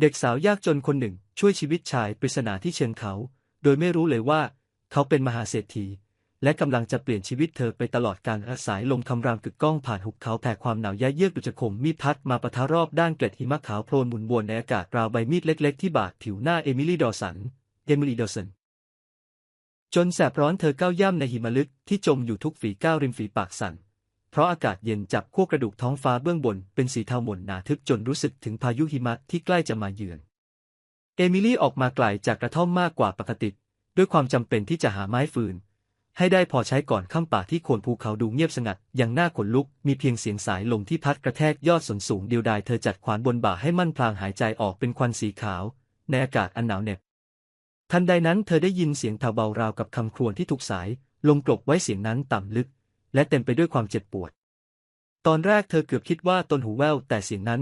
เด็กสาวยากจนคนหนึ่งช่วยชีวิตชายปริศนาที่เชิงเขา โดยไม่รู้เลยว่า เขาเป็นมหาเศรษฐี และกำลังจะเปลี่ยนชีวิตเธอไปตลอดการอาศัยลมคำรามกึกก้องผ่านหุบเขาแผ่ความหนาวแย่เยือกดุจคมมีดพัดมาปะทะรอบด้านเกล็ดหิมะขาวโพลนหมุนวนในอากาศราวใบมีดเล็ก ๆ ที่บาดผิวหน้าเอมิลี่ดอสันเอมิลี่ดอสันจนแสบร้อนเธอก้าวย่ำในหิมะลึกที่จมอยู่ทุกฝีก้าวริมฝีปากสั่น เพราะอากาศเย็นจับขั้วกระดูกท้องฟ้าเบื้องบนเป็นสีเทาหม่นหนาทึบจนรู้สึกถึงพายุหิมะที่ใกล้จะมาเยือน เอมิลี่ออกมาไกลจากกระท่อมมากกว่าปกติ ด้วยความจำเป็นที่จะหาไม้ฟืน ให้ได้พอใช้ก่อนข้ามป่าที่โคนภูเขาดูเงียบสงัดอย่างน่าขนลุก มีเพียงเสียงสายลมที่พัดกระแทกยอดสนสูงเดียวดายเธอจัดขวานบนบ่าให้มั่นพลางหายใจออกเป็นควันสีขาว ในอากาศอันหนาวเหน็บทันใดนั้นเธอได้ยินเสียงแผ่วเบาราวกับคำครวญที่ถูกสายลงกลบไว้เสียงนั้นต่ำลึก และเต็มไปด้วยความเจ็บปวด ตอนแรกเธอเกือบคิดว่าตนหูแว่วแต่เสียงนั้น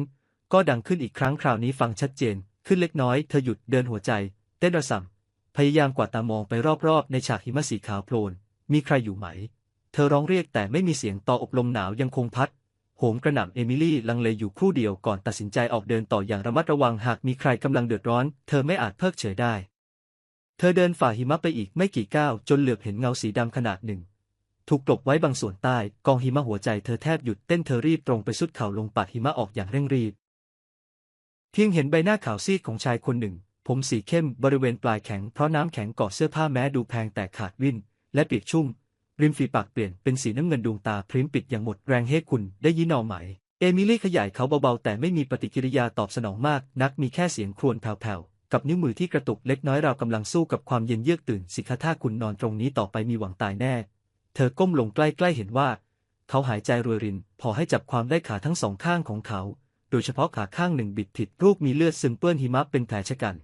ก็ดังขึ้นอีกครั้งคราวนี้ฟังชัดเจน ขึ้นเล็กน้อยเธอหยุดเดินหัวใจ เต้นระส่ำพยายามกวาดตามองไปรอบๆ ในฉากหิมะสีขาวโพลน มีใครอยู่ไหม เธอร้องเรียกแต่ไม่มีเสียงต่ออบลมหนาวยังคงพัดโหมกระหน่ำเอมิลี่ลังเลอยู่ครู่เดียวก่อนตัดสินใจออกเดินต่ออย่างระมัดระวังหากมีใครกำลังเดือดร้อน เธอไม่อาจเพิกเฉยได้ เธอเดินฝ่าหิมะไปอีกไม่กี่ก้าวจนเหลือบเห็นเงาสีดำขนาดหนึ่ง ถูกกลบไว้บางส่วนใต้ กองหิมะหัวใจเธอแทบหยุดเต้นเธอรีบตรงไปสุดเข่าลงปัดหิมะออกอย่างเร่งรีบ เพียงเห็นใบหน้าขาวซีดของชายคนหนึ่ง ผมสีเข้มบริเวณปลายแข็งเพราะน้ำแข็งเกาะเสื้อผ้าแม้ดูแพงแต่ขาดวินและเปียกชุ่ม ริมฝีปากเปลี่ยนเป็นสีน้ำเงินดวงตาพริ้มปิดอย่างหมดแรงเฮ้คุณได้ยินนอไหม เอมิลี่ขยายเขาเบาๆ แต่ไม่มีปฏิกิริยาตอบสนองมาก นักมีแค่เสียงครวญแผ่วๆกับนิ้วมือที่กระตุกเล็กน้อยเรากำลังสู้กับความเย็นเยือกตื่นสิคะถ้าคุณนอนตรงนี้ต่อไปมีหวังตายแน่ เธอก้มลงใกล้ๆเห็นว่า เขาหายใจรวยริน พอให้จับความได้ขาทั้งสองข้างของเขา โดยเฉพาะขาข้างหนึ่งบิดผิดรูปมีเลือดซึมเปื้อนหิมะเป็นแผลชะกัน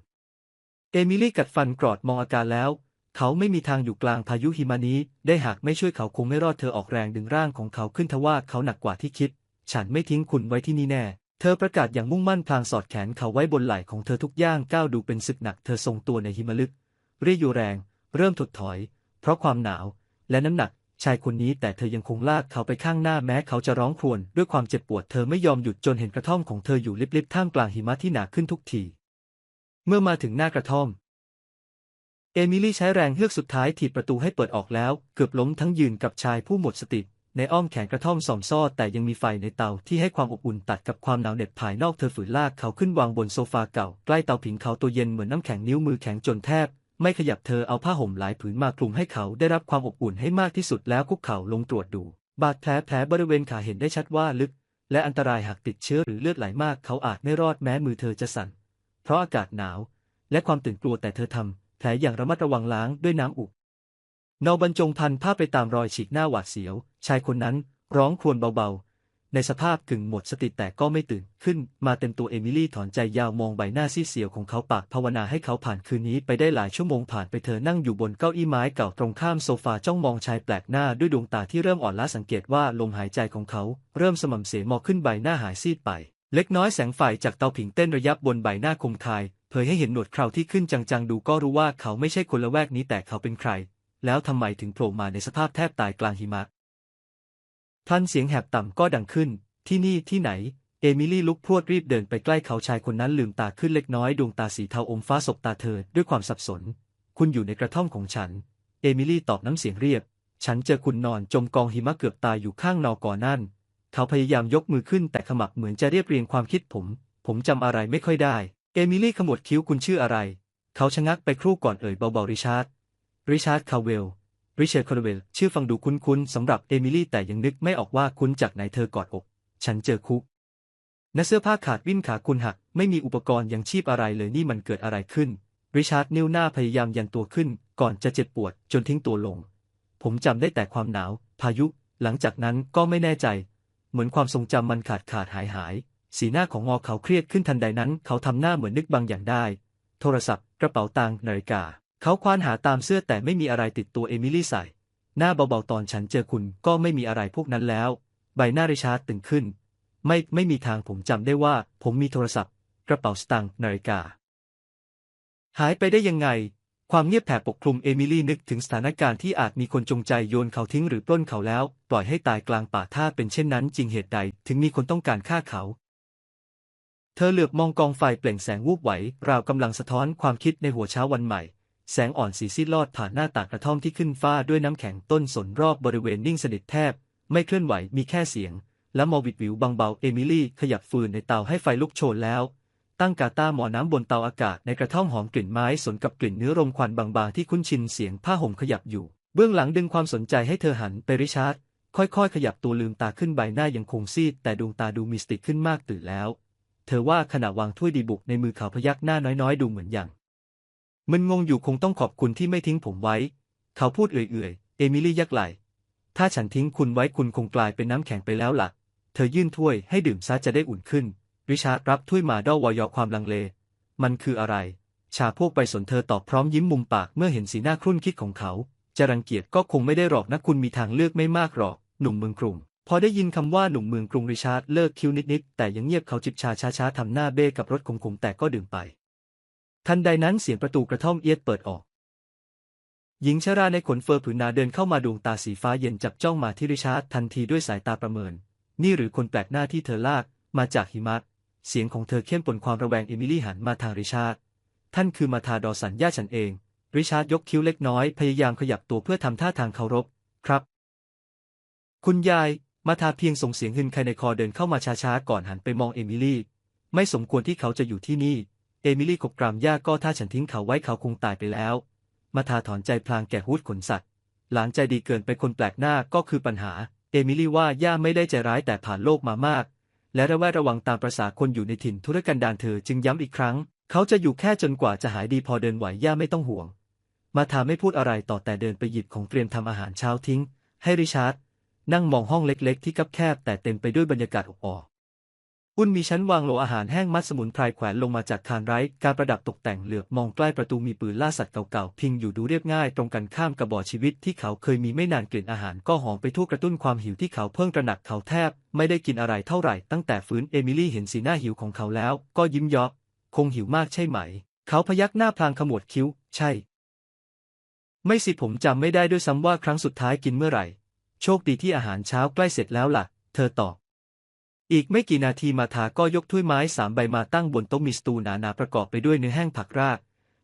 เอมิลี่กัดฟันกรอดมองอาการแล้ว เขาไม่มีทางอยู่กลางพายุหิมะนี้ ได้หากไม่ช่วยเขาคงไม่รอดเธอออกแรงดึงร่างของเขาขึ้นทว่าเขาหนักกว่าที่คิด ฉันไม่ทิ้งคุณไว้ที่นี่แน่เธอประกาศอย่างมุ่งมั่นพลางสอดแขนเขาไว้บนไหล่ของเธอทุกย่างก้าวดูเป็นศึกหนักเธอทรงตัวในหิมะลึก เรียกอยู่แรง เริ่มถดถอย เพราะความหนาว และน้ำหนัก ชายคนนี้แต่เธอยังคงลากเขาไปข้างหน้าแม้เขาจะร้องครวญด้วยความเจ็บปวดเธอไม่ยอมหยุดจนเห็นกระท่อมของเธออยู่ลิบๆท่ามกลางหิมะที่หนาขึ้นทุกที เมื่อมาถึงหน้ากระท่อม เอมิลี่ใช้แรงเฮือกสุดท้ายถีบประตูให้เปิดออกแล้ว เกือบล้มทั้งยืนกับชายผู้หมดสติในอ้อมแขนกระท่อมส่อมซ่อแต่ยังมีไฟในเตาที่ให้ความอบอุ่นตัดกับความหนาวเหน็บภายนอกเธอฝืนลากเขาขึ้นวางบนโซฟาเก่า ใกล้เตาผิงเขาตัวเย็นเหมือนน้ำแข็งนิ้วมือแข็งจนแทบ ไม่ขยับเธอเอาผ้าห่มหลายผืนมาคลุมให้เขาได้รับความอบอุ่นให้มากที่สุดแล้วคุกเข่าลงตรวจดู บาดแผลแผลบริเวณขาเห็นได้ชัดว่าลึก และอันตรายหากติดเชื้อหรือเลือดไหลมากเขาอาจไม่รอดแม้มือเธอจะสั่น เพราะอากาศหนาว และความตื่นกลัวแต่เธอทำแผลอย่างระมัดระวังล้างด้วยน้ำอุเนาบรรจงพันผ้าไปตามรอยฉีกหน้าหวาดเสียว ชายคนนั้นร้องครวญเบาๆ ในสภาพกึ่งหมดสติแต่ก็ไม่ตื่นขึ้นมาเต็มตัวเอมิลี่ถอนใจยาวมองใบหน้าซีเสียวของเขาปากภาวนาให้เขาผ่านคืนนี้ไปได้หลายชั่วโมงผ่านไปเธอนั่งอยู่บนเก้าอี้ไม้เก่าตรงข้ามโซฟาจ้องมองชายแปลกหน้าด้วยดวงตาที่เริ่มอ่อนล้าสังเกตว่าลมหายใจของเขา เริ่มสม่ำเสมอขึ้นใบหน้าหายซีดไป เล็กน้อยแสงไฟจากเตาผิงเต้นระยับบนใบหน้าคมคายเผยให้เห็นหนวดเคราที่ขึ้นจังๆดูก็รู้ว่าเขาไม่ใช่คนละแวกนี้แต่เขาเป็นใคร แล้วทำไมถึงโผล่มาในสภาพแทบตายกลางหิมะ พลันเสียงแหบต่ำก็ดังขึ้น ที่นี่ที่ไหน เอมิลี่ลุกพรวดรีบเดินไปใกล้เขาชายคนนั้นลืมตาขึ้นเล็กน้อยดวงตาสีเทาอมฟ้าสบตาเธอด้วยความสับสน คุณอยู่ในกระท่อมของฉัน เอมิลี่ตอบน้ำเสียงเรียบ ฉันเจอคุณนอนจมกองหิมะเกือบตายอยู่ข้างนอกอนั่น เขาพยายามยกมือขึ้นแต่ขมับเหมือนจะเรียบเรียงความคิดผม ผมจำอะไรไม่ค่อยได้ เอมิลี่ขมวดคิ้วคุณชื่ออะไร เขาชะงักไปครู่ก่อนเอ่ยเบาๆริชาร์ดริชาร์ดคาเวล ริเชาร์ดคาร์เวลชื่อฟังดูคุ้นๆสำหรับเอมิลี่แต่ยังนึกไม่ออกว่าคุ้นจากไหนเธอกอดอก ฉันเจอคุกณเสื้อผ้าขาดวิ่นขาคุณหัก ไม่มีอุปกรณ์ยังชีพอะไรเลยนี่มันเกิดอะไรขึ้น ริชาร์ดนิ้วหน้าพยายามยันตัวขึ้น ก่อนจะเจ็บปวดจนทิ้งตัวลง ผมจำได้แต่ความหนาว พายุ หลังจากนั้นก็ไม่แน่ใจ เหมือนความทรงจำมันขาดขาดหายหาย สีหน้าของงอเขาเครียดขึ้นทันใดนั้น เขาทำหน้าเหมือนนึกบางอย่างได้ โทรศัพท์ กระเป๋าตังค์นาฬิกา เขาควานหาตามเสื้อแต่ไม่มีอะไรติดตัวเอมิลี่ใส่ หน้าเบาๆตอนฉันเจอคุณก็ไม่มีอะไรพวกนั้นแล้ว ใบหน้าริชาร์ดตึงขึ้น ไม่ไม่มีทางผมจำได้ว่า ผมมีโทรศัพท์ กระเป๋าสตางค์นาฬิกา หายไปได้ยังไง ความเงียบแผ่ปกคลุมเอมิลี่นึกถึงสถานการณ์ที่อาจมีคนจงใจโยนเขาทิ้งหรือปล้นเขาแล้ว ปล่อยให้ตายกลางป่าถ้าเป็นเช่นนั้น จริงเหตุใดถึงมีคนต้องการฆ่าเขาเธอเหลือบมองกองไฟเปล่งแสงวูบไหว ราวกำลังสะท้อนความคิดในหัวเช้าวันใหม่ แสงอ่อนสีซีดลอดผ่านหน้าต่างกระท่อมที่ขึ้นฟ้าด้วยน้ำแข็งต้นสนรอบบริเวณนิ่งสนิทแทบ ไม่เคลื่อนไหวมีแค่เสียง และมอวิดวิวบางเบาเอมิลี่ขยับฟืนในเตาให้ไฟลุกโชนแล้ว ตั้งกาต้าหมอน้ำบนเตาอากาศในกระท่อมหอมกลิ่นไม้สนกับกลิ่นเนื้อรมควันบางๆที่คุ้นชินเสียงผ้าห่มขยับอยู่ เบื้องหลังดึงความสนใจให้เธอหันไปริชาร์ดค่อยๆ ขยับตัวลืมตาขึ้นใบหน้ายังคงซีด แต่ดวงตาดูมิสติกขึ้นมากตื่นแล้ว เธอว่าขณะวางถ้วยดีบุกในมือเขาพยักหน้าน้อยๆ ดูเหมือนอย่าง มึนงงอยู่คงต้องขอบคุณที่ไม่ทิ้งผมไว้ เขาพูดเอื่อยๆ เอมิลี่ยักไหล ถ้าฉันทิ้งคุณไว้คุณคงกลายเป็นน้ำแข็งไปแล้วล่ะ เธอยื่นถ้วยให้ดื่มซะจะได้อุ่นขึ้น ริชาร์ดรับถ้วยมาด้อวอยอความลังเล มันคืออะไร ชาพวกไปสนเธอตอบพร้อมยิ้มมุมปากเมื่อเห็นสีหน้าครุ่นคิดของเขา จะรังเกียจก็คงไม่ได้หรอกนะคุณมีทางเลือกไม่มากหรอก หนุ่มเมืองกรุง พอได้ยินคำว่าหนุ่มเมืองกรุงริชาร์ดเลิกคิ้วนิดๆแต่ยังเงียบเขาจิบชาช้าๆทำหน้าเบ้กับรถขมๆแต่ก็ดื่มไป ทันใดนั้นเสียงประตูกระท่อมเอียดเปิดออก หญิงชราในขนเฟอร์ผืนหนาเดินเข้ามาดวงตาสีฟ้าเย็นจับจ้องมาที่ริชาร์ดทันทีด้วยสายตาประเมิน นี่หรือคนแปลกหน้าที่เธอลาก มาจากหิมะเสียงของเธอเข้มปนความระแวงเอมิลี่หันมาทางริชาร์ดท่านคือมาทาดอสันย่าฉันเอง ริชาร์ดยกคิ้วเล็กน้อยพยายามขยับตัวเพื่อทำท่าทางเคารพ ครับ คุณยาย มาทาเพียงส่งเสียงหึนใครในคอเดินเข้ามาช้าๆก่อนหันไปมองเอมิลี่ ไม่สมควรที่เขาจะอยู่ที่นี่ เอมิลี่กบกรามย่าก็ถ้าฉันทิ้งเขาไว้เขาคงตายไปแล้ว มาทาถอนใจพลางแก่ฮูดขนสัตว์ หลานใจดีเกินไปคนแปลกหน้าก็คือปัญหา เอมิลี่ว่าย่าไม่ได้ใจร้ายแต่ผ่านโลกมามาก และระแวดระวังตามประษาคนอยู่ในถิ่นธุรกันดารเธอจึงย้ำอีกครั้ง เขาจะอยู่แค่จนกว่าจะหายดีพอเดินไหวย่าไม่ต้องห่วง มาทาไม่พูดอะไรต่อแต่เดินไปหยิบของเตรียมทำอาหารเช้าทิ้ง ให้ริชาร์ดนั่งมองห้องเล็กๆ ที่คับแคบแต่เต็มไปด้วยบรรยากาศอบอว อุ่นมีชั้นวางโหลอาหารแห้งมัดสมุนไพรแขวนลงมาจากคานไร้ การประดับตกแต่งเหลือบมองใกล้ประตูมีปืนล่าสัตว์เก่าๆ พิงอยู่ดูเรียบง่ายตรงกันข้ามกับบ่อชีวิตที่เขาเคยมีไม่นานกลิ่นอาหารก็หอมไปทั่วกระตุ้นความหิวที่เขาเพิ่งตระหนักเขาแทบ ไม่ได้กินอะไรเท่าไหร่ตั้งแต่ฟื้นเอมิลี่เห็นสีหน้าหิวของเขาแล้ว ก็ยิ้มเยาะคงหิวมากใช่ไหม เขาพยักหน้าพลางขมวดคิ้ว ใช่ ไม่สิผมจำไม่ได้ด้วยซ้ำว่าครั้งสุดท้ายกินเมื่อไหร่ โชคดีที่อาหารเช้าใกล้เสร็จแล้วล่ะ เธอตอบ อีกไม่กี่นาทีมาทาก็ยกถ้วยไม้สามใบมาตั้งบนโต๊ะมีสตูหนาๆประกอบไปด้วยเนื้อแห้งผักราก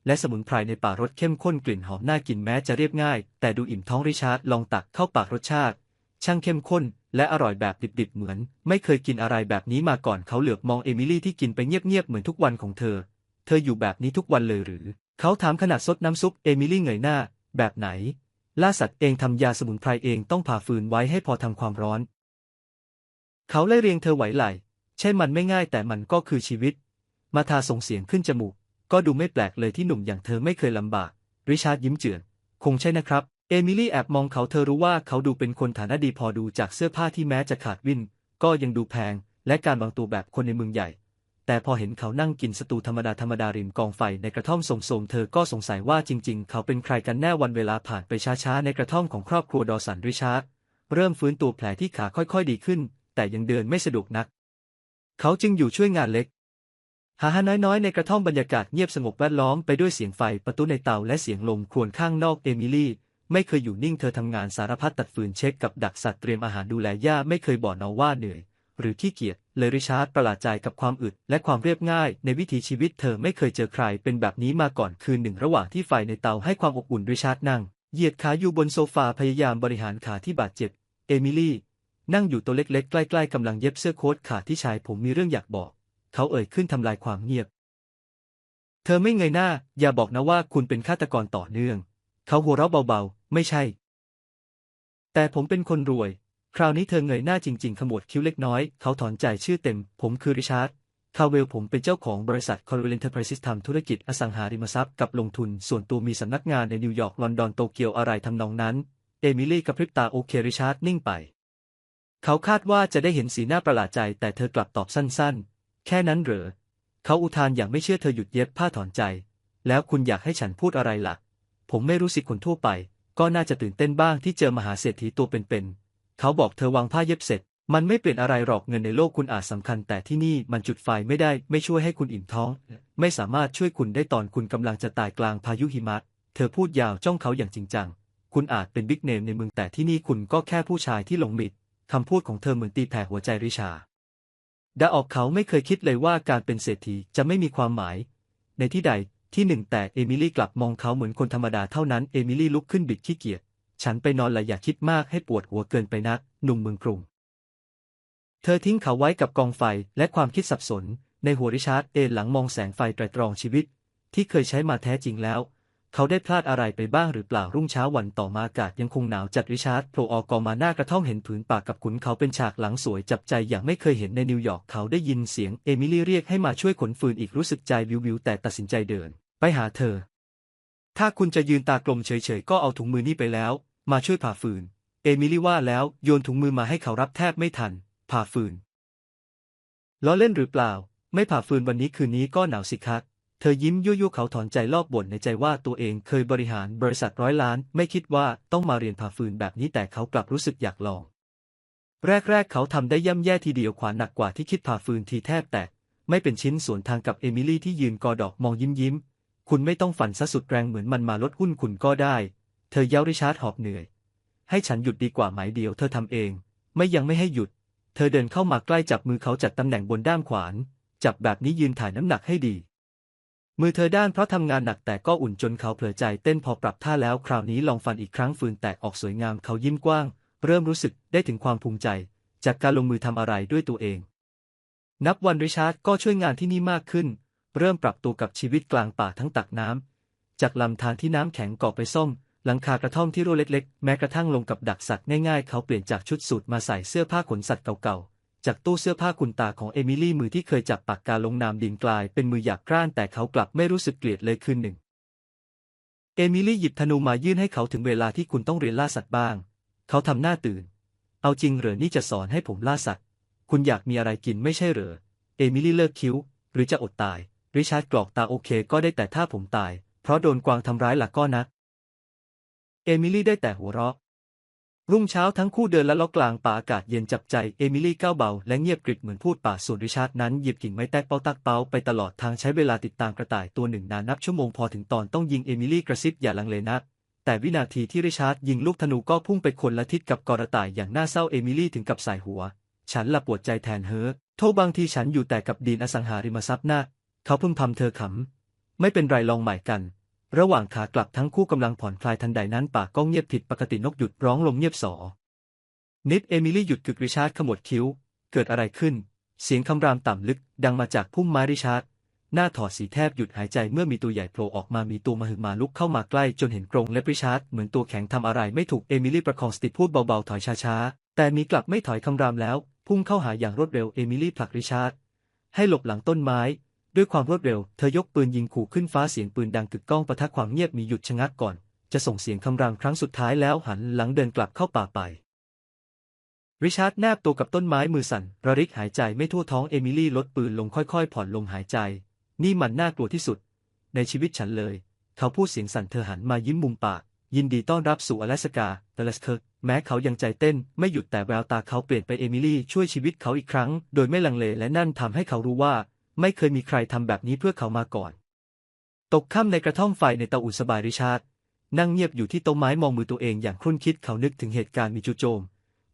และสมุนไพรในป่ารสเข้มข้นกลิ่นหอมน่ากินแม้จะเรียบง่าย แต่ดูอิ่มท้องริชาร์ดลองตักเข้าปากรสชาติ ช่างเข้มข้น และอร่อยแบบดิบๆเหมือน ไม่เคยกินอะไรแบบนี้มาก่อนเขาเหลือบมองเอมิลี่ที่กินไปเงียบๆเหมือนทุกวันของเธอ เธออยู่แบบนี้ทุกวันเลยหรือ เขาถามขนาดซดน้ำซุปเอมิลี่เงยหน้า แบบไหนล่าสัตว์เองทำยาสมุนไพรเองต้องผ่าฟืนไว้ให้พอทำความร้อน เขาไล่เรียงเธอไหวไหล ใช่มันไม่ง่ายแต่มันก็คือชีวิต มาทาส่งเสียงขึ้นจมูก ก็ดูไม่แปลกเลยที่หนุ่มอย่างเธอไม่เคยลำบาก ริชาร์ดยิ้มเจือน คงใช่นะครับ เอมิลี่แอบมองเขาเธอรู้ว่าเขาดูเป็นคนฐานะดีพอดูจากเสื้อผ้าที่แม้จะขาดวิน ก็ยังดูแพง และการวางตัวแบบคนในเมืองใหญ่ แต่พอเห็นเขานั่งกินสตูธรรมดาธรรมดาริมกองไฟในกระท่อมโสมๆเธอก็สงสัยว่าจริง ๆ เขาเป็นใครกันแน่วันเวลาผ่านไปช้าๆในกระท่อมของครอบครัวดอสันริชาร์ดเริ่มฟื้นตัวแผลที่ขาค่อยๆ ดีขึ้น แต่ยังเดินไม่สะดวกนัก เขาจึงอยู่ช่วยงานเล็ก หาหาน้อยๆ ในกระท่อมบรรยากาศเงียบสงบแวดล้อมไปด้วยเสียงไฟประตูในเตาและเสียงลมครวญข้างนอกเอมิลี่ไม่เคยอยู่นิ่งเธอทำงานสารพัดตัดฟืนเช็คกับดักสัตว์เตรียมอาหารดูแลย่าไม่เคยบ่นเอาว่าเหนื่อย หรือขี้เกียจเลยริชาร์ดประหลาดใจกับความอึดและความเรียบง่าย ในวิถีชีวิตเธอไม่เคยเจอใครเป็นแบบนี้มาก่อนคืนหนึ่งระหว่างที่ไฟในเตาให้ความอบอุ่นริชาร์ดนั่งเหยียดขาอยู่บนโซฟาพยายามบริหารขาที่บาดเจ็บ เอมิลี่ นั่งอยู่ตัวเล็กๆ ใกล้ๆกำลังเย็บเสื้อโค้ทขาดที่ชายผมมีเรื่องอยากบอก เขาเอ่ยขึ้นทำลายความเงียบ เธอไม่เงยหน้า อย่าบอกนะว่าคุณเป็นฆาตกรต่อเนื่อง เขาหัวเราะเบาๆ ไม่ใช่ แต่ผมเป็นคนรวย คราวนี้เธอเงยหน้าจริง ๆ ขมวดคิ้วเล็กน้อย เขาถอนใจชื่อเต็ม ผมคือริชาร์ดคาเวลผมเป็นเจ้าของบริษัทคอร์เรนเทอร์ไพรซิสทำธุรกิจอสังหาริมทรัพย์กับลงทุน ส่วนตัวมีสำนักงานในนิวยอร์กลอนดอนโตเกียวอะไรทำนองนั้น เอมิลี่กระพริบตาโอเคริชาร์ดนิ่งไป เขาคาดว่าจะได้เห็นสีหน้าประหลาดใจ แต่เธอกลับตอบสั้นๆ แค่นั้นเหรอ เขาอุทานอย่างไม่เชื่อเธอหยุดเย็บผ้าถอนใจ แล้วคุณอยากให้ฉันพูดอะไรล่ะ ผมไม่รู้สิคนทั่วไป ก็น่าจะตื่นเต้นบ้างที่เจอมหาเศรษฐีตัวเป็นๆ เขาบอกเธอวางผ้าเย็บเสร็จ มันไม่เปลี่ยนอะไรหรอกเงินในโลกคุณอาจสำคัญ แต่ที่นี่มันจุดไฟไม่ได้ ไม่ช่วยให้คุณอิ่มท้อง ไม่สามารถช่วยคุณได้ตอนคุณกำลังจะตายกลางพายุหิมะ เธอพูดยาวจ้องเขาอย่างจริงจัง คุณอาจเป็นบิ๊กเนมในเมืองแต่ที่นี่คุณก็แค่ผู้ชายที่หลงมิด คำพูดของเธอเหมือนตีแผ่หัวใจริชาดาออกเขาไม่เคยคิดเลยว่าการเป็นเศรษฐีจะไม่มีความหมาย ในที่ใดที่หนึ่งแต่เอมิลี่กลับมองเขาเหมือนคนธรรมดาเท่านั้นเอมิลี่ลุกขึ้นบิดขี้เกียจฉันไปนอนละอย่าคิดมากให้ปวดหัวเกินไปนักหนุ่มเมืองกรุง เธอทิ้งเขาไว้กับกองไฟและความคิดสับสน ในหัวริชาร์ดเอนหลังมองแสงไฟไตรตรองชีวิต ที่เคยใช้มาแท้จริงแล้ว เขาได้พลาดอะไรไปบ้างหรือเปล่ารุ่งเช้าวันต่อมาอากาศยังคงหนาวจัดริชาร์ดโผล่ออกกองมาหน้ากระท่อมเห็นผืนป่ากับขุนเขาเป็นฉากหลังสวยจับใจอย่างไม่เคยเห็นในนิวยอร์กเขาได้ยินเสียงเอมิลี่เรียกให้มาช่วยขนฟืนอีกรู้สึกใจวิววิวแต่ตัดสินใจเดิน ไปหาเธอ ถ้าคุณจะยืนตากลมเฉยๆก็เอาถุงมือนี่ไปแล้ว มาช่วยผ่าฟืน เอมิลี่ว่าแล้วโยนถุงมือมาให้เขารับแทบไม่ทัน ผ่าฟืนล้อเล่นหรือเปล่า ไม่ผ่าฟืนวันนี้คืนนี้ก็หนาวสิคะ เธอยิ้มยั่วๆเขาถอนใจลอกบ่นในใจว่าตัวเองเคยบริหารบริษัทร้อยล้าน ไม่คิดว่าต้องมาเรียนผ่าฟืนแบบนี้แต่เขากลับรู้สึกอยากลอง แรกๆ เขาทำได้ย่ำแย่ทีเดียวขวานหนักกว่าที่คิดผ่าฟืนทีแทบแตกไม่เป็นชิ้นส่วนทางกับเอมิลี่ที่ยืนกอดอกมองยิ้มยิ้มคุณไม่ต้องฝันซะสุดแรงเหมือนมันมาลดหุ้นคุณก็ได้ เธอเย้าริชาร์ดหอบเหนื่อย ให้ฉันหยุดดีกว่าไหมเดียวเธอทำเอง ไม่ยังไม่ให้หยุด เธอเดินเข้ามาใกล้จับมือเขาจัดตำแหน่งบนด้ามขวาน จับแบบนี้ยืนถ่ายน้ำหนักให้ดี มือเธอด้านเพราะทำงานหนักแต่ก็อุ่นจนเขาเผลอใจเต้นพอปรับท่าแล้วคราวนี้ลองฟันอีกครั้งฟืนแตกออกสวยงามเขายิ้มกว้าง เริ่มรู้สึกได้ถึงความภูมิใจ จากการลงมือทำอะไรด้วยตัวเอง นับวันริชาร์ดก็ช่วยงานที่นี่มากขึ้น เริ่มปรับตัวกับชีวิตกลางป่าทั้งตักน้ำจากลำธารที่น้ำแข็งก่อไปส้ม หลังคากระท่อมที่รั่วเล็กๆ แม้กระทั่งลงกับดักสัตว์ง่ายๆ เขาเปลี่ยนจากชุดสูทมาใส่เสื้อผ้าขนสัตว์เก่าๆ จากตู้เสื้อผ้าคุณตาของเอมิลี่มือที่เคยจับปากกาลงนามดินกลาย เป็นมือหยาบกร้านแต่เขากลับไม่รู้สึกเกลียดเลยคืนหนึ่ง เอมิลี่หยิบธนูมายื่นให้เขาถึงเวลาที่คุณต้องเรียนล่าสัตว์บ้าง เขาทำหน้าตื่น เอาจริงเหรอนี่จะสอนให้ผมล่าสัตว์ คุณอยากมีอะไรกินไม่ใช่เหรอ เอมิลี่เลิกคิ้ว หรือจะอดตาย ริชาร์ดกรอกตาโอเค ก็ได้แต่ถ้าผมตาย เพราะโดนกวางทำร้ายหลักก็นะ เอมิลี่ได้แต่หัวเราะ รุ่งเช้าทั้งคู่เดินและล้อกลางป่าอากาศเย็นจับใจ เอมิลี่ก้าวเบาและเงียบกริบเหมือนพูดป่าส่วนริชาร์ดนั้นหยิบกิ่งไม้แตกเป้าตักเป้าไปตลอดทางใช้เวลาติดตามกระต่ายตัวหนึ่งนานนับชั่วโมงพอถึงตอนต้องยิงเอมิลี่กระซิบอย่าลังเลนักแต่วินาทีที่ริชาร์ดยิงลูกธนูก็พุ่งไปคนละทิศกับกระต่ายอย่างน่าเศร้าเอมิลี่ถึงกับสายหัว ฉันละปวดใจแทนเฮอโทษบางทีฉันอยู่แต่กับดีนอสังหาริมทรัพย์นะเขาเพิ่งทำเธอขำไม่เป็นไรลองใหม่กัน ระหว่างขากลับทั้งคู่กำลังผ่อนคลายทันใดนั้นป่าก็เงียบผิดปกตินกหยุดร้องลมเงียบสอ นิดเอมิลี่หยุดกึกริชาร์ดขมวดคิ้ว เกิดอะไรขึ้น เสียงคำรามต่ำลึกดังมาจากพุ่มไม้ริชาร์ดหน้าถอดสีแทบหยุดหายใจเมื่อมีตัวใหญ่โผล่ออกมามีตัวมหึมาลุกเข้ามาใกล้จนเห็นกรงเล็บริชาร์ดเหมือนตัวแข็งทำอะไรไม่ถูกเอมิลี่ประคองสติพูดเบาๆถอยช้าๆ แต่มีกลับไม่ถอยคำรามแล้ว พุ่งเข้าหาอย่างรวดเร็วเอมิลี่ผลักริชาร์ดให้หลบหลังต้นไม้ ด้วยความรวดเร็ว เธอยกปืนยิงขู่ขึ้นฟ้าเสียงปืนดังกึกก้องประทะความเงียบมีหยุดชะงักก่อน จะส่งเสียงคำรามครั้งสุดท้ายแล้วหันหลังเดินกลับเข้าป่าไป ริชาร์ดแนบตัวกับต้นไม้มือสั่นระริกหายใจไม่ทั่วท้องเอมิลี่ลดปืนลงค่อยๆ ผ่อนลมหายใจ นี่มันน่ากลัวที่สุด ในชีวิตฉันเลย เขาพูดเสียงสั่นเธอหันมายิ้มมุมปาก ยินดีต้อนรับสู่อลาสกาเดลัสเคิร์กแม้เขายังใจเต้นไม่หยุดแต่แววตาเขาเปลี่ยนไปเอมิลี่ช่วยชีวิตเขาอีกครั้ง โดยไม่ลังเลและนั่นทำให้เขารู้ว่า ไม่เคยมีใครทำแบบนี้เพื่อเขามาก่อน ตกค่ำในกระท่อมไฟในเตาอุ่นสบายริชาร์ดนั่งเงียบอยู่ที่โต๊ะไม้มองมือตัวเองอย่างครุ่นคิดเขานึกถึงเหตุการณ์มีจูโจม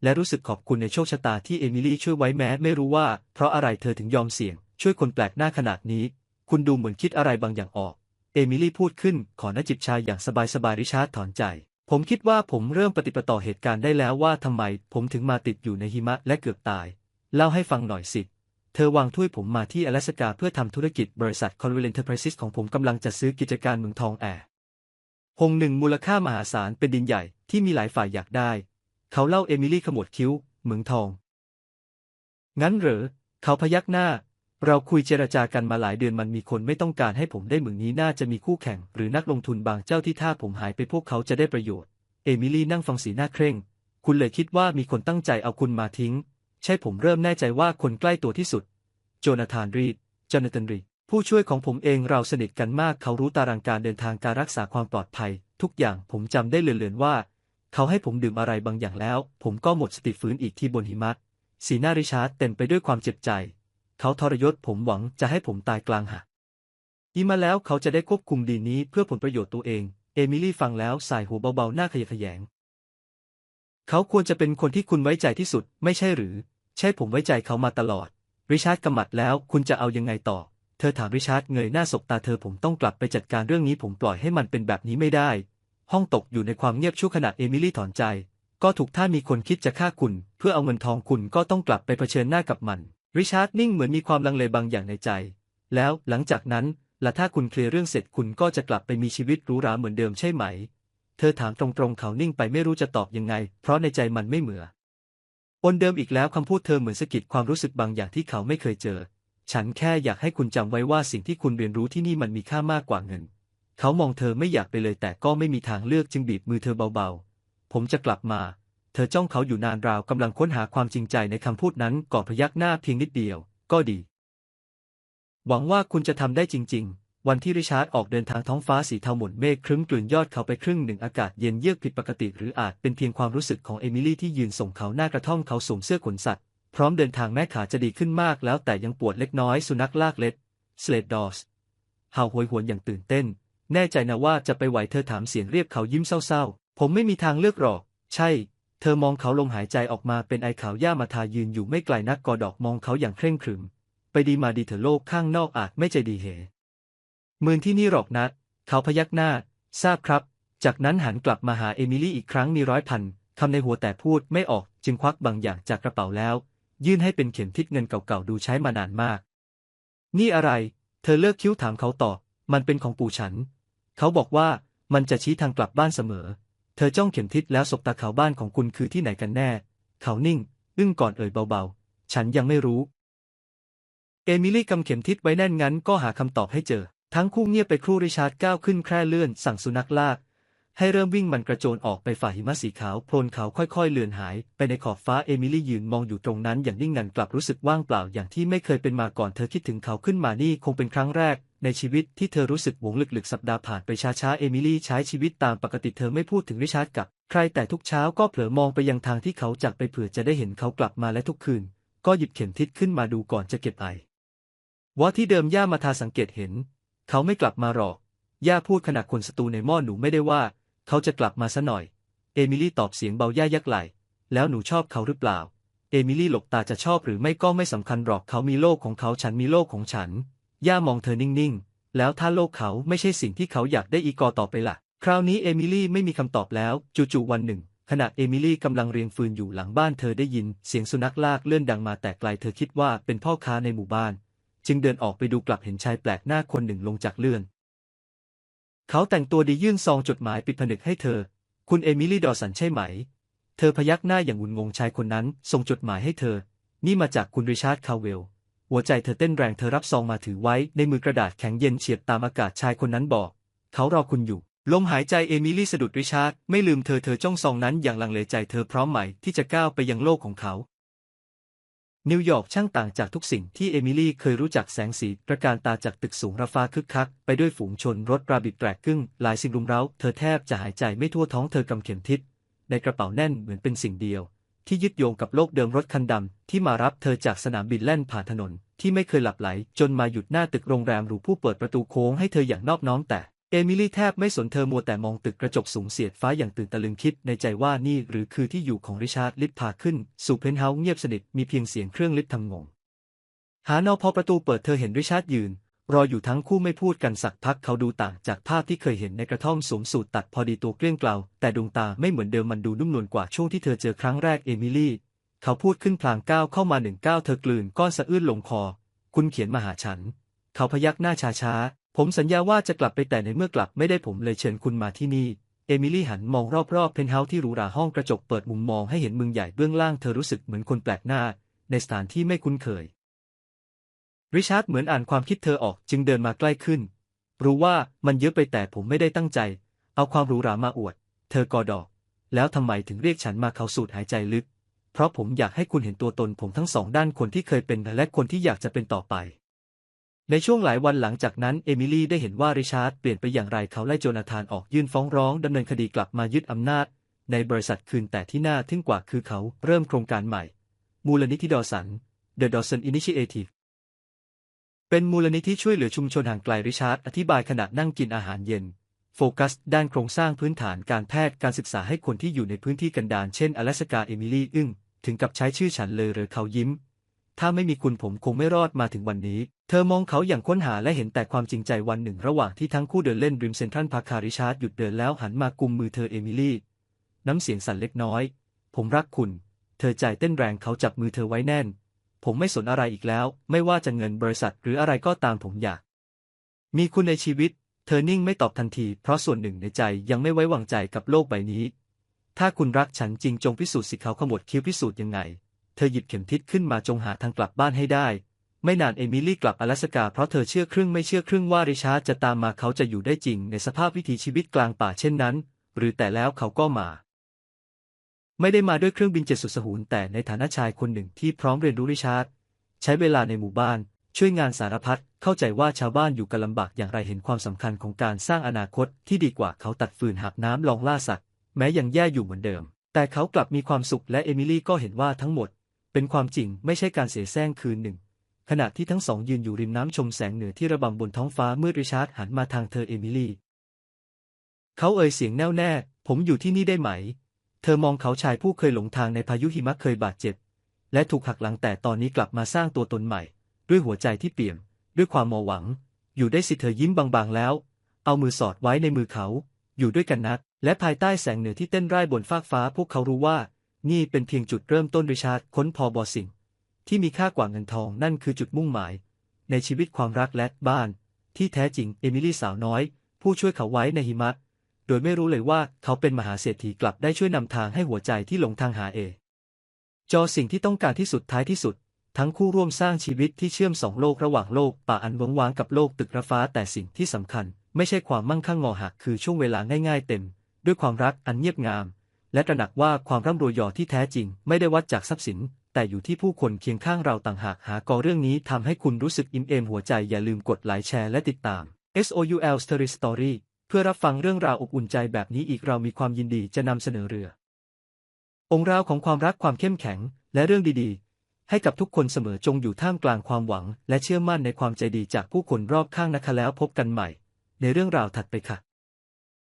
และรู้สึกขอบคุณในโชคชะตาที่เอมิลี่ช่วยไว้แม้ไม่รู้ว่า เพราะอะไรเธอถึงยอมเสี่ยง ช่วยคนแปลกหน้าขนาดนี้ คุณดูเหมือนคิดอะไรบางอย่างออก เอมิลี่พูดขึ้นขอหน้าจิบชายอย่างสบายๆริชาร์ดถอนใจ ผมคิดว่าผมเริ่มปฏิปต่อเหตุการณ์ได้แล้วว่าทำไม ผมถึงมาติดอยู่ในหิมะและเกือบตาย เล่าให้ฟังหน่อยสิ ธอวางถ้วยผมมาที่อลาสกาเพื่อทำธุรกิจบริษัท c o n v e l Enterprises ของผมกำลังจะซื้อกิจการเมืองทองแอร์หงหนึ่งมูลค่ามหาศาลเป็นดินใหญ่ที่มีหลายฝ่ายอยากได้ เขาเล่าเอมิลี่ขมวดคิ้ว เมืองทอง งั้นเหรอ เขาพยักหน้า เราคุยเจรจากันมาหลายเดือนมันมีคนไม่ต้องการให้ผมได้เมืองนี้น่าจะมีคู่แข่ง หรือนักลงทุนบางเจ้าที่ถ้าผมหายไปพวกเขาจะได้ประโยชน์ เอมิลี่นั่งฟังสีหน้าเคร่ง คุณเลยคิดว่ามีคนตั้งใจเอาคุณมาทิ้ง ใช่ผมเริ่มแน่ใจว่าคนใกล้ตัวที่สุด โจนาธานรีดจอนาธานรีดผู้ช่วยของผมเองเราสนิทกันมากเขารู้ตารางการเดินทางการรักษาความปลอดภัย ทุกอย่างผมจำได้เลือนๆว่า เขาให้ผมดื่มอะไรบางอย่างแล้ว ผมก็หมดสติฟื้นอีกที่บนหิมะสีหน้าริชาร์ดเต็มไปด้วยความเจ็บใจ เขาทรยศผมหวังจะให้ผมตายกลางหาดอีมาแล้วเขาจะได้ควบคุมดีนี้เพื่อผลประโยชน์ตัวเอง เอมิลี่ฟังแล้วสายหัวเบาๆหน้าขยะแขยง เขาควรจะเป็นคนที่คุณไว้ใจที่สุด ไม่ใช่หรือ ใช่ผมไว้ใจเขามาตลอด ริชาร์ดกำมัดแล้วคุณจะเอายังไงต่อ เธอถามริชาร์ดเงยหน้าสบตาเธอผมต้องกลับไปจัดการเรื่องนี้ผมปล่อยให้มันเป็นแบบนี้ไม่ได้ ห้องตกอยู่ในความเงียบชั่วขณะเอมิลี่ถอนใจ ก็ถูกถ้ามีคนคิดจะฆ่าคุณ เพื่อเอาเงินทองคุณก็ต้องกลับไปเผชิญหน้ากับมัน ริชาร์ดนิ่งเหมือนมีความลังเลบางอย่างในใจ แล้วหลังจากนั้นและถ้าคุณเคลียร์เรื่องเสร็จคุณก็จะกลับไปมีชีวิตหรูหราเหมือนเดิมใช่ไหม เธอถามตรงๆเขานิ่งไปไม่รู้จะตอบยังไง เพราะในใจมันไม่เหมืออนเดิมอีกแล้วคำพูดเธอเหมือนสะกิดความรู้สึกบางอย่างที่เขาไม่เคยเจอ ฉันแค่อยากให้คุณจำไว้ว่าสิ่งที่คุณเรียนรู้ที่นี่มันมีค่ามากกว่าเงิน เขามองเธอไม่อยากไปเลยแต่ก็ไม่มีทางเลือกจึงบีบมือเธอเบาๆ ผมจะกลับมา เธอจ้องเขาอยู่นานราวกำลังค้นหาความจริงใจในคำพูดนั้นก่อนพยักหน้าเพียงนิดเดียว ก็ดี หวังว่าคุณจะทำได้จริง ๆ วันที่ริชาร์ดออกเดินทางท้องฟ้าสีเทาหม่นเมฆครึ้มกลืนยอดเขาไปครึ่งหนึ่งอากาศเย็นเยือกผิดปกติ หรืออาจเป็นเพียงความรู้สึกของเอมิลี่ที่ยืนส่งเขาหน้ากระท่อมเขาสวมเสื้อขนสัตว์ พร้อมเดินทางแม้ขาจะดีขึ้นมากแล้วแต่ยังปวดเล็กน้อยสุนัขลากเล็ดสเลดดอสเห่าโหยหวนอย่างตื่นเต้น แน่ใจนะว่าจะไปไหวเธอถามเสียงเรียบเขายิ้มเศร้าๆ ผมไม่มีทางเลือกหรอก ใช่ เธอมองเขาลมหายใจออกมาเป็นไอขาวย่ามาทายืนอยู่ไม่ไกลนักกอดอกมองเขาอย่างเคร่งครึม ไปดีมาดีเถอะโลกข้างนอกอาจไม่ใจดีเห มือนที่นี่หรอกนัดเขาพยักหน้า ทราบครับ จากนั้นหันกลับมาหาเอมิลี่อีกครั้งมีร้อยพันคำในหัวแต่พูดไม่ออก จึงควักบางอย่างจากกระเป๋าแล้ว ยื่นให้เป็นเข็มทิศเงินเก่าๆดูใช้มานานมาก นี่อะไร เธอเลิกคิ้วถามเขาต่อ มันเป็นของปู่ฉัน เขาบอกว่ามันจะชี้ทางกลับบ้านเสมอ เธอจ้องเข็มทิศแล้วสบตาเขาบ้านของคุณคือที่ไหนกันแน่ เขานิ่ง อึ้งก่อนเอ่ยเบาๆ ฉันยังไม่รู้ เอมิลี่กำเข็มทิศไว้แน่นงั้นก็หาคำตอบให้เจอ ทั้งคู่เงียบไปครู่ริชาร์ดก้าวขึ้นแคร่เลื่อนสั่งสุนัขลาก ให้เริ่มวิ่งมันกระโจนออกไปฝ่าหิมะสีขาวโพลนเขาค่อยๆ เลือนหาย ไปในขอบฟ้าเอมิลี่ยืนมองอยู่ตรงนั้นอย่างนิ่งงันกลับรู้สึกว่างเปล่าอย่างที่ไม่เคยเป็นมาก่อนเธอคิดถึงเขาขึ้นมานี่คงเป็นครั้งแรก ในชีวิตที่เธอรู้สึกหวงลึกๆสัปดาห์ผ่านไปช้าๆเอมิลี่ใช้ชีวิตตามปกติเธอไม่พูดถึงริชาร์ดกับ ใครแต่ทุกเช้าก็เผลอมองไปยังทางที่เขาจากไปเผื่อจะได้เห็นเขากลับมาและทุกคืน ก็หยิบเข็มทิศขึ้นมาดูก่อนจะเก็บไอว่าที่เดิมย่ามาทาสังเกตเห็น เขาไม่กลับมาหรอก ย่าพูดขณะคนสตูในหม้อหนูไม่ได้ว่า เขาจะกลับมาซะหน่อย เอมิลี่ตอบเสียงเบาย่ายักไหล แล้วหนูชอบเขาหรือเปล่า เอมิลี่หลบตาจะชอบหรือไม่ก็ไม่สำคัญหรอกเขามีโลกของเขาฉันมีโลกของฉัน ย่ามองเธอนิ่งๆ แล้วถ้าโลกเขาไม่ใช่สิ่งที่เขาอยากได้อีกอต่อไปละ่ะ คราวนี้เอมิลี่ไม่มีคำตอบแล้ว จู่ๆวันหนึ่งขณะเอมิลี่กำลังเรียงฟืนอยู่หลังบ้านเธอได้ยินเสียงสุนัขลากเลื่อนดังมาแต่ไกลเธอคิดว่าเป็นพ่อค้าในหมู่บ้าน จึงเดินออกไปดูกลับเห็นชายแปลกหน้าคนหนึ่งลงจากเลื่อน เขาแต่งตัวดียื่นซองจดหมายปิดผนึกให้เธอ คุณเอมิลี่ดอสันใช่ไหม เธอพยักหน้าอย่างงุนงงชายคนนั้น ส่งจดหมายให้เธอ นี่มาจากคุณริชาร์ดคาเวล หัวใจเธอเต้นแรงเธอรับซองมาถือไว้ในมือกระดาษแข็งเย็นเฉียบตามอากาศชายคนนั้นบอก เขารอคุณอยู่ลมหายใจเอมิลี่สะดุดริชาร์ดไม่ลืมเธอเธอจ้องซองนั้นอย่างลังเลใจเธอพร้อมไหมที่จะก้าวไปยังโลกของเขา นิวยอร์กช่างต่างจากทุกสิ่งที่เอมิลี่เคยรู้จักแสงสีตระการตาจากตึกสูงระฟ้าคึกคัก ไปด้วยฝูงชนรถราบิบแตรกกึ่งหลายสิ่งรุมเร้า เธอแทบจะหายใจไม่ทั่วท้องเธอกำเข็มทิศ ในกระเป๋าแน่นเหมือนเป็นสิ่งเดียว ที่ยึดโยงกับโลกเดิมรถคันดำที่มารับเธอจากสนามบินแล่นผ่านถนน ที่ไม่เคยหลับไหล จนมาหยุดหน้าตึกโรงแรมหรูผู้เปิดประตูโค้งให้เธออย่างนอบน้อมแต่ เอมิลี่แทบไม่สนเธอมัวแต่มองตึกกระจกสูงเสียดฟ้าอย่างตื่นตะลึงคิดในใจว่านี่หรือคือที่อยู่ของริชาร์ดลิฟพาขึ้น สู่เพนท์เฮาส์เงียบสนิทมีเพียงเสียงเครื่องลิฟทำงง หานอพอประตูเปิดเธอเห็นริชาร์ดยืน รออยู่ทั้งคู่ไม่พูดกันสักพักเขาดูต่างจากภาพที่เคยเห็นในกระท่อมสวมสูทตัดพอดีตัวเกลี้ยงเกลาแต่ดวงตาไม่เหมือนเดิมมันดูนุ่มนวลกว่าช่วงที่เธอเจอครั้งแรกเอมิลี่เขาพูดขึ้นพลางก้าวเข้ามาหนึ่งก้าวเธอกลืนก้อนสะอื้นลงคอ คุณเขียนมาหาฉัน เขาพยักหน้าช้าๆ ผมสัญญาว่าจะกลับไปแต่ในเมื่อกลับไม่ได้ผมเลยเชิญคุณมาที่นี่เอมิลี่หันมองรอบๆเพนท์เฮาส์ที่หรูหราห้องกระจกเปิดมุมมองให้เห็นเมืองใหญ่เบื้องล่างเธอรู้สึกเหมือนคนแปลกหน้า ในสถานที่ไม่คุ้นเคย ริชาร์ดเหมือนอ่านความคิดเธอออกจึงเดินมาใกล้ขึ้น รู้ว่ามันเยอะไปแต่ผมไม่ได้ตั้งใจ เอาความหรูหรามาอวด เธอกอดอก แล้วทำไมถึงเรียกฉันมาเขาสูดหายใจลึก เพราะผมอยากให้คุณเห็นตัวตนผมทั้งสองด้านคนที่เคยเป็นและคนที่อยากจะเป็นต่อไป ในช่วงหลายวันหลังจากนั้นเอมิลี่ได้เห็นว่าริชาร์ดเปลี่ยนไปอย่างไรเขาไล่โจนาธานออกยื่นฟ้องร้องดำเนินคดีกลับมายึดอำนาจ ในบริษัทคืนแต่ที่น่าทึ่งกว่าคือเขาเริ่มโครงการใหม่ มูลนิธิดอสัน The Dawson Initiative เป็นมูลนิธิช่วยเหลือชุมชนห่างไกลริชาร์ดอธิบายขณะนั่งกินอาหารเย็น โฟกัส ด้านโครงสร้างพื้นฐานการแพทย์การศึกษาให้คนที่อยู่ในพื้นที่กันดารเช่นอลาสกาเอมิลี่อึ้งถึงกับใช้ชื่อฉันเลยหรือเขายิ้ม ถ้าไม่มีคุณผมคงไม่รอดมาถึงวันนี้ เธอมองเขาอย่างค้นหาและเห็นแต่ความจริงใจวันหนึ่งระหว่างที่ทั้งคู่เดินเล่นริมเซนทรัลพาร์คคาริชาร์ดหยุดเดินแล้วหันมากุมมือเธอเอมิลี่ น้ำเสียงสั่นเล็กน้อย ผมรักคุณ เธอใจเต้นแรงเขาจับมือเธอไว้แน่น ผมไม่สนอะไรอีกแล้ว ไม่ว่าจะเงินบริษัทหรืออะไรก็ตามผมอยาก มีคุณในชีวิต เธอนิ่งไม่ตอบทันที เพราะส่วนหนึ่งในใจยังไม่ไว้วางใจกับโลกใบนี้ ถ้าคุณรักฉันจริงจงพิสูจน์สิเขาขมวดคิ้วพิสูจน์ยังไง เธอหยิบเข็มทิศขึ้นมาจงหาทางกลับบ้านให้ได้ ไม่นานเอมิลี่กลับอลาสกาเพราะเธอเชื่อครึ่งไม่เชื่อครึ่งว่าริชาร์ดจะตามมาเขาจะอยู่ได้จริงในสภาพวิถีชีวิตกลางป่าเช่นนั้น หรือแต่แล้วเขาก็มา ไม่ได้มาด้วยเครื่องบินเจ็ตสุดสหูนแต่ในฐานะชายคนหนึ่งที่พร้อมเรียนรู้ริชาร์ดใช้เวลาในหมู่บ้าน ช่วยงานสารพัดเข้าใจว่าชาวบ้านอยู่กันลำบากอย่างไรเห็นความสำคัญของการสร้างอนาคตที่ดีกว่าเขาตัดฟืนหักน้ำลองล่าสัตว์ แม้ยังแย่อยู่เหมือนเดิม แต่เขากลับมีความสุขและเอมิลี่ก็เห็นว่าทั้งหมด เป็นความจริงไม่ใช่การเสียแซงคืนหนึ่ง ขณะที่ทั้งสองยืนอยู่ริมน้ำชมแสงเหนือที่ระบำบนท้องฟ้าเมื่อริชาร์ดหันมาทางเธอเอมิลี่ เขาเอ่ยเสียงแน่วแน่ ผมอยู่ที่นี่ได้ไหม เธอมองเขาชายผู้เคยหลงทางในพายุหิมะเคยบาดเจ็บ และถูกหักหลังแต่ตอนนี้กลับมาสร้างตัวตนใหม่ ด้วยหัวใจที่เปี่ยม ด้วยความมหวัง อยู่ได้สิเธอยิ้มบางๆแล้ว เอามือสอดไว้ในมือเขา อยู่ด้วยกันนัดและภายใต้แสงเหนือที่เต้นร่ายบนฟากฟ้า พวกเขารู้ว่า นี่เป็นเพียงจุดเริ่มต้นริชาร์ดค้นพอบอสิ่ง ที่มีค่ากว่าเงินทองนั่นคือจุดมุ่งหมาย ในชีวิตความรักและบ้าน ที่แท้จริงเอมิลี่สาวน้อย ผู้ช่วยเขาไว้ในหิมะ โดยไม่รู้เลยว่าเขาเป็นมหาเศรษฐีกลับได้ช่วยนำทางให้หัวใจที่หลงทางหาเอ จอสิ่งที่ต้องการที่สุดท้ายที่สุด ทั้งคู่ร่วมสร้างชีวิตที่เชื่อมสองโลกระหว่างโลกป่าอันวงวางกับโลกตึกระฟ้าแต่สิ่งที่สำคัญ ไม่ใช่ความมั่งคั่งงอหักคือช่วงเวลาง่าย ๆ เต็ม ด้วยความรักอันเงียบงาม และตระหนักว่าความร่ำรวยยอที่แท้จริง ไม่ได้วัดจากทรัพย์สิน แต่อยู่ที่ผู้คนเคียงข้างเราต่างหากหากอเรื่องนี้ทำให้คุณรู้สึกอิ่มเอมหัวใจอย่าลืมกดไลค์แชร์และติดตาม SOUL Story Story เพื่อรับฟังเรื่องราวอบอุ่นใจแบบนี้อีกเรามีความยินดีจะนำเสนอเรือ องค์ราวของความรักความเข้มแข็ง และเรื่องดีๆ ให้กับทุกคนเสมอจงอยู่ท่ามกลางความหวัง และเชื่อมั่นในความใจดีจากผู้คนรอบข้างนะคะแล้วพบกันใหม่ ในเรื่องราวถัดไปค่ะ